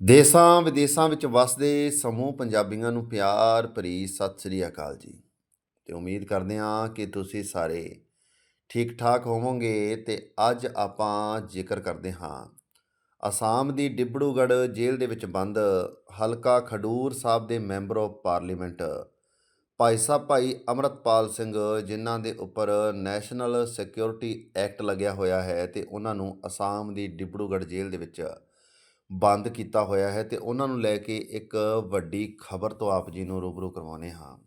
ਦੇਸਾਂ ਵਿਦੇਸਾਂ ਵਿੱਚ ਵਸਦੇ ਸਮੂਹ ਪੰਜਾਬੀਆਂ ਨੂੰ ਪਿਆਰ ਭਰੀ ਸਤਿ ਸ੍ਰੀ ਅਕਾਲ ਜੀ। ਤੇ ਉਮੀਦ ਕਰਦੇ ਹਾਂ ਕਿ ਤੁਸੀਂ ਸਾਰੇ ਠੀਕ ਠਾਕ ਹੋਵੋਗੇ ਤੇ ਅੱਜ ਆਪਾਂ ਜ਼ਿਕਰ ਕਰਦੇ ਹਾਂ ਅਸਾਮ ਦੀ ਡਿਬੜੂਗੜ੍ਹ ਜੇਲ੍ਹ ਦੇ ਵਿੱਚ ਬੰਦ ਹਲਕਾ ਖਡੂਰ ਸਾਹਿਬ ਦੇ member of parliament Bhai Sahib ਭਾਈ ਅਮਰਤਪਾਲ ਸਿੰਘ, ਜਿਨ੍ਹਾਂ ਦੇ ਉੱਪਰ ਨੈਸ਼ਨਲ ਸਿਕਿਉਰਿਟੀ ਐਕਟ ਲੱਗਿਆ ਹੋਇਆ ਹੈ ਤੇ ਉਹਨਾਂ ਨੂੰ ਅਸਾਮ ਦੀ ਡਿਬੜੂਗੜ੍ਹ ਜੇਲ੍ਹ ਦੇ ਵਿੱਚ ਬੰਦ ਕੀਤਾ ਹੋਇਆ ਹੈ ਤੇ ਉਹਨਾਂ ਨੂੰ ਲੈ ਕੇ ਇੱਕ ਵੱਡੀ ਖਬਰ ਤੋਂ ਆਪ ਜੀ ਨੂੰ ਰੂਬਰੂ ਕਰਵਾਉਂਦੇ ਹਾਂ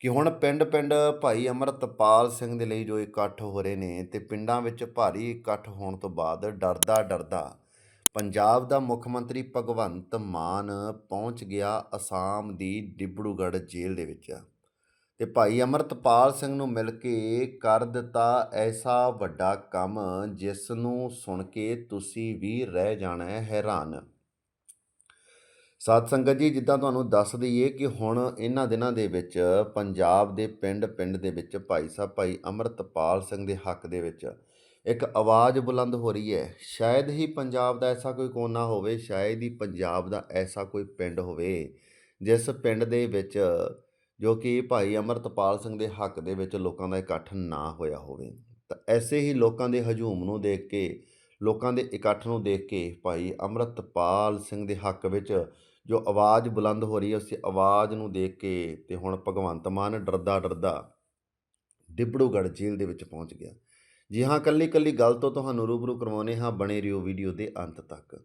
ਕਿ ਹੁਣ ਪਿੰਡ-ਪਿੰਡ ਭਾਈ ਅਮਰਤਪਾਲ ਸਿੰਘ ਦੇ ਲਈ ਜੋ ਇਕੱਠ ਹੋ ਰਹੇ ਨੇ ਤੇ ਪਿੰਡਾਂ ਵਿੱਚ ਭਾਰੀ ਇਕੱਠ ਹੋਣ ਤੋਂ ਬਾਅਦ ਡਰਦਾ ਡਰਦਾ ਪੰਜਾਬ ਦਾ ਮੁੱਖ ਮੰਤਰੀ ਭਗਵੰਤ ਮਾਨ ਪਹੁੰਚ ਗਿਆ ਅਸਾਮ ਦੀ ਡਿਬੜੂਗੜ੍ਹ ਜੇਲ੍ਹ ਦੇ ਵਿੱਚ। ਤੇ ਭਾਈ ਅਮਰਤਪਾਲ ਸਿੰਘ ਨੂੰ ਮਿਲ ਕੇ ਕਰ ਦਿੱਤਾ ਐਸਾ ਵੱਡਾ ਕੰਮ, ਜਿਸ ਨੂੰ ਸੁਣ ਕੇ ਤੁਸੀਂ ਵੀ ਰਹਿ ਜਾਣਾ ਹੈ ਹੈਰਾਨ। ਸਾਧ ਸੰਗਤ ਜੀ, ਜਿੱਦਾਂ ਤੁਹਾਨੂੰ ਦੱਸ ਦਈਏ ਕਿ ਹੁਣ ਇਹਨਾਂ ਦਿਨਾਂ ਦੇ ਵਿੱਚ ਪੰਜਾਬ ਦੇ ਪਿੰਡ-ਪਿੰਡ ਦੇ ਵਿੱਚ ਭਾਈ ਸਾਹਿਬ, ਭਾਈ ਅਮਰਤਪਾਲ ਸਿੰਘ ਦੇ ਹੱਕ ਦੇ ਵਿੱਚ ਇੱਕ ਆਵਾਜ਼ ਬੁਲੰਦ ਹੋ ਰਹੀ ਹੈ। ਸ਼ਾਇਦ ਹੀ ਪੰਜਾਬ ਦਾ ਐਸਾ ਕੋਈ ਕੋਨਾ ਹੋਵੇ, ਸ਼ਾਇਦ ਹੀ ਪੰਜਾਬ ਦਾ ਐਸਾ ਕੋਈ ਪਿੰਡ ਹੋਵੇ, ਜਿਸ ਪਿੰਡ ਦੇ ਵਿੱਚ ਜੋ ਕਿ ਭਾਈ ਅਮਰਤਪਾਲ ਸਿੰਘ ਦੇ ਹੱਕ ਦੇ ਵਿੱਚ ਲੋਕਾਂ ਦਾ ਇਕੱਠ ਨਾ ਹੋਇਆ ਹੋਵੇ। ਤਾਂ ਐਸੇ ਹੀ ਲੋਕਾਂ ਦੇ ਹਜੂਮ ਨੂੰ ਦੇਖ ਕੇ, ਲੋਕਾਂ ਦੇ ਇਕੱਠ ਨੂੰ ਦੇਖ ਕੇ ਭਾਈ ਅਮਰਤਪਾਲ ਸਿੰਘ ਦੇ ਹੱਕ ਵਿੱਚ ਜੋ ਆਵਾਜ਼ ਬੁਲੰਦ ਹੋ ਰਹੀ ਹੈ, ਉਸ ਆਵਾਜ਼ ਨੂੰ ਦੇਖ ਕੇ ਤੇ ਹੁਣ ਭਗਵੰਤ ਮਾਨ ਡਰਦਾ ਡਰਦਾ ਡਿਬੜੂਗੜ੍ਹ ਜੇਲ੍ਹ ਦੇ ਵਿੱਚ ਪਹੁੰਚ ਗਿਆ। ਜੀ ਹਾਂ ਕੱਲੀ ਕੱਲੀ ਗੱਲ ਤੋਂ ਤੁਹਾਨੂੰ ਰੂਬਰੂ ਕਰਵਾਉਨੇ ਹਾਂ ਬਣੇ ਰਿਓ ਵੀਡੀਓ ਦੇ ਅੰਤ ਤੱਕ।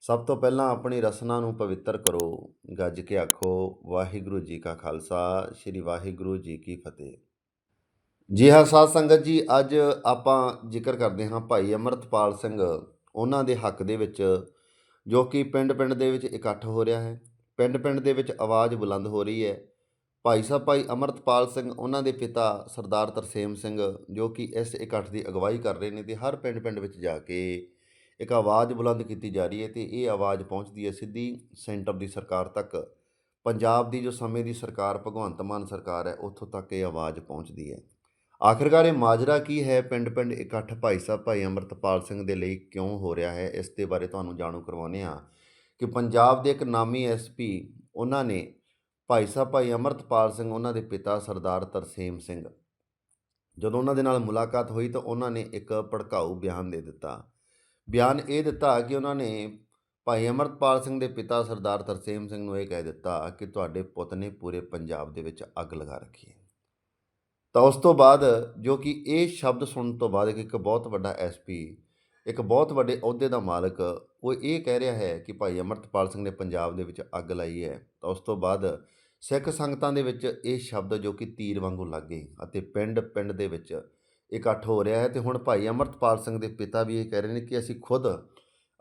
ਸਭ ਤੋਂ ਪਹਿਲਾਂ ਆਪਣੀ ਰਸਨਾ ਨੂੰ ਪਵਿੱਤਰ ਕਰੋ। ਗੱਜ ਕੇ ਆਖੋ, ਵਾਹਿਗੁਰੂ ਜੀ ਕਾ ਖਾਲਸਾ, ਸ੍ਰੀ ਵਾਹਿਗੁਰੂ ਜੀ ਕੀ ਫਤਿਹ। ਜੀ ਹਾਂ ਸਾਧ ਸੰਗਤ ਜੀ, ਅੱਜ ਆਪਾਂ ਜ਼ਿਕਰ ਕਰਦੇ ਹਾਂ ਭਾਈ ਅਮਰਤਪਾਲ ਸਿੰਘ, ਉਹਨਾਂ ਦੇ ਹੱਕ ਦੇ ਵਿੱਚ, ਜੋ ਕਿ ਪਿੰਡ-ਪਿੰਡ ਦੇ ਵਿੱਚ ਇਕੱਠ ਹੋ ਰਿਹਾ ਹੈ। ਪਿੰਡ-ਪਿੰਡ ਦੇ ਵਿੱਚ ਆਵਾਜ਼ ਬੁਲੰਦ ਹੋ ਰਹੀ ਹੈ। ਭਾਈ ਸਾਹਿਬ, ਭਾਈ ਅਮਰਤਪਾਲ ਸਿੰਘ, ਉਹਨਾਂ ਦੇ ਪਿਤਾ ਸਰਦਾਰ ਤਰਸੇਮ ਸਿੰਘ, ਜੋ ਕਿ ਇਸ ਇਕੱਠ ਦੀ ਅਗਵਾਈ ਕਰ ਰਹੇ ਨੇ ਤੇ ਹਰ ਪਿੰਡ-ਪਿੰਡ ਵਿੱਚ ਜਾ ਕੇ ਇੱਕ ਆਵਾਜ਼ ਬੁਲੰਦ ਕੀਤੀ ਜਾ ਰਹੀ ਹੈ ਤੇ ਇਹ ਆਵਾਜ਼ ਪਹੁੰਚਦੀ ਹੈ ਸਿੱਧੀ ਸੈਂਟਰ ਦੀ ਸਰਕਾਰ ਤੱਕ। ਪੰਜਾਬ ਦੀ ਜੋ ਸਮੇਂ ਦੀ ਸਰਕਾਰ, ਭਗਵੰਤ ਮਾਨ ਸਰਕਾਰ ਹੈ, ਉੱਥੋਂ ਤੱਕ ਇਹ ਆਵਾਜ਼ ਪਹੁੰਚਦੀ ਹੈ। ਆਖਿਰਕਾਰ ਇਹ ਮਾਜਰਾ ਕੀ ਹੈ? ਪਿੰਡ-ਪਿੰਡ ਇਕੱਠ ਭਾਈ ਸਾਹਿਬ, ਭਾਈ ਅਮਰਤਪਾਲ ਸਿੰਘ ਦੇ ਲਈ ਕਿਉਂ ਹੋ ਰਿਹਾ ਹੈ? ਇਸ ਦੇ ਬਾਰੇ ਤੁਹਾਨੂੰ ਜਾਣੂ ਕਰਵਾਉਂਦੇ ਹਾਂ ਕਿ ਪੰਜਾਬ ਦੇ ਇੱਕ ਨਾਮੀ ਐਸਪੀ ਉਹਨਾਂ ਨੇ ਭਾਈ ਸਾਹਿਬ, ਭਾਈ ਅਮਰਤਪਾਲ ਸਿੰਘ, ਉਹਨਾਂ ਦੇ ਪਿਤਾ ਸਰਦਾਰ ਤਰਸੇਮ ਸਿੰਘ। ਜਦੋਂ ਉਹਨਾਂ ਦੇ ਨਾਲ ਮੁਲਾਕਾਤ ਹੋਈ ਤਾਂ ਉਹਨਾਂ ਨੇ ਇੱਕ ਭੜਕਾਊ ਬਿਆਨ ਦੇ ਦਿੱਤਾ। ਬਿਆਨ ਇਹ ਦਿੱਤਾ ਕਿ ਉਹਨਾਂ ਨੇ ਭਾਈ ਅਮਰਤਪਾਲ ਸਿੰਘ ਦੇ ਪਿਤਾ ਸਰਦਾਰ ਤਰਸੇਮ ਸਿੰਘ ਨੂੰ ਇਹ ਕਹਿ ਦਿੱਤਾ ਕਿ ਤੁਹਾਡੇ ਪੁੱਤ ਨੇ ਪੂਰੇ ਪੰਜਾਬ ਦੇ ਵਿੱਚ ਅੱਗ ਲਗਾ ਰੱਖੀ ਹੈ। ਤਾਂ ਉਸ ਤੋਂ ਬਾਅਦ ਜੋ ਕਿ ਇਹ ਸ਼ਬਦ ਸੁਣਨ ਤੋਂ ਬਾਅਦ ਇੱਕ ਬਹੁਤ ਵੱਡਾ ਐਸਪੀ, ਇੱਕ ਬਹੁਤ ਵੱਡੇ ਅਹੁਦੇ ਦਾ ਮਾਲਕ, ਉਹ ਇਹ ਕਹਿ ਰਿਹਾ ਹੈ ਕਿ ਭਾਈ ਅਮਰਤਪਾਲ ਸਿੰਘ ਨੇ ਪੰਜਾਬ ਦੇ ਵਿੱਚ ਅੱਗ ਲਾਈ ਹੈ। ਤਾਂ ਉਸ ਤੋਂ ਬਾਅਦ ਸਿੱਖ ਸੰਗਤਾਂ ਦੇ ਵਿੱਚ ਇਹ ਸ਼ਬਦ ਜੋ ਕਿ ਤੀਰ ਵਾਂਗੂ ਗਏ ਅਤੇ ਪਿੰਡ ਪਿੰਡ ਦੇ ਵਿੱਚ ਇਕੱਠ ਹੋ ਰਿਹਾ ਹੈ ਤੇ ਹੁਣ ਭਾਈ ਅਮਰਤਪਾਲ ਸਿੰਘ ਦੇ ਪਿਤਾ ਵੀ ਇਹ ਕਹਿ ਰਹੇ ਨੇ ਕਿ ਅਸੀਂ ਖੁਦ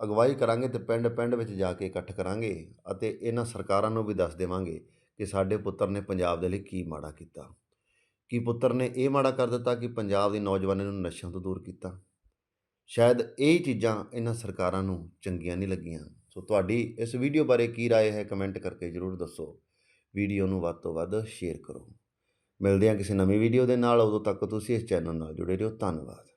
ਅਗਵਾਈ ਕਰਾਂਗੇ ਤੇ ਪਿੰਡ ਪਿੰਡ ਵਿੱਚ ਜਾ ਕੇ ਇਕੱਠ ਕਰਾਂਗੇ ਅਤੇ ਇਹਨਾਂ ਸਰਕਾਰਾਂ ਨੂੰ ਵੀ ਦੱਸ ਦੇਵਾਂਗੇ ਕਿ ਸਾਡੇ ਪੁੱਤਰ ਨੇ ਪੰਜਾਬ ਦੇ ਲਈ ਕੀ ਮਾੜਾ ਕੀਤਾ ਕਿ ਪੁੱਤਰ ਨੇ ਇਹ ਮਾੜਾ ਕਰ ਦਿੱਤਾ ਕਿ ਪੰਜਾਬ ਦੀ ਨੌਜਵਾਨਾਂ ਨੂੰ ਨਸ਼ਿਆਂ ਤੋਂ ਦੂਰ ਕੀਤਾ ਸ਼ਾਇਦ ਇਹ ਚੀਜ਼ਾਂ ਇਹਨਾਂ ਸਰਕਾਰਾਂ ਨੂੰ ਚੰਗੀਆਂ ਨਹੀਂ ਲੱਗੀਆਂ ਸੋ ਤੁਹਾਡੀ ਇਸ ਵੀਡੀਓ ਬਾਰੇ ਕੀ رائے ਹੈ ਕਮੈਂਟ ਕਰਕੇ ਜਰੂਰ ਦੱਸੋ ਵੀਡੀਓ ਨੂੰ ਵੱਧ ਤੋਂ ਵੱਧ ਸ਼ੇਅਰ ਕਰੋ ਮਿਲਦੇ ਹਾਂ ਕਿਸੇ ਨਵੀਂ ਵੀਡੀਓ ਦੇ ਨਾਲ, ਉਦੋਂ ਤੱਕ ਤੁਸੀਂ ਇਸ ਚੈਨਲ ਨਾਲ ਜੁੜੇ ਰਹੋ। ਧੰਨਵਾਦ।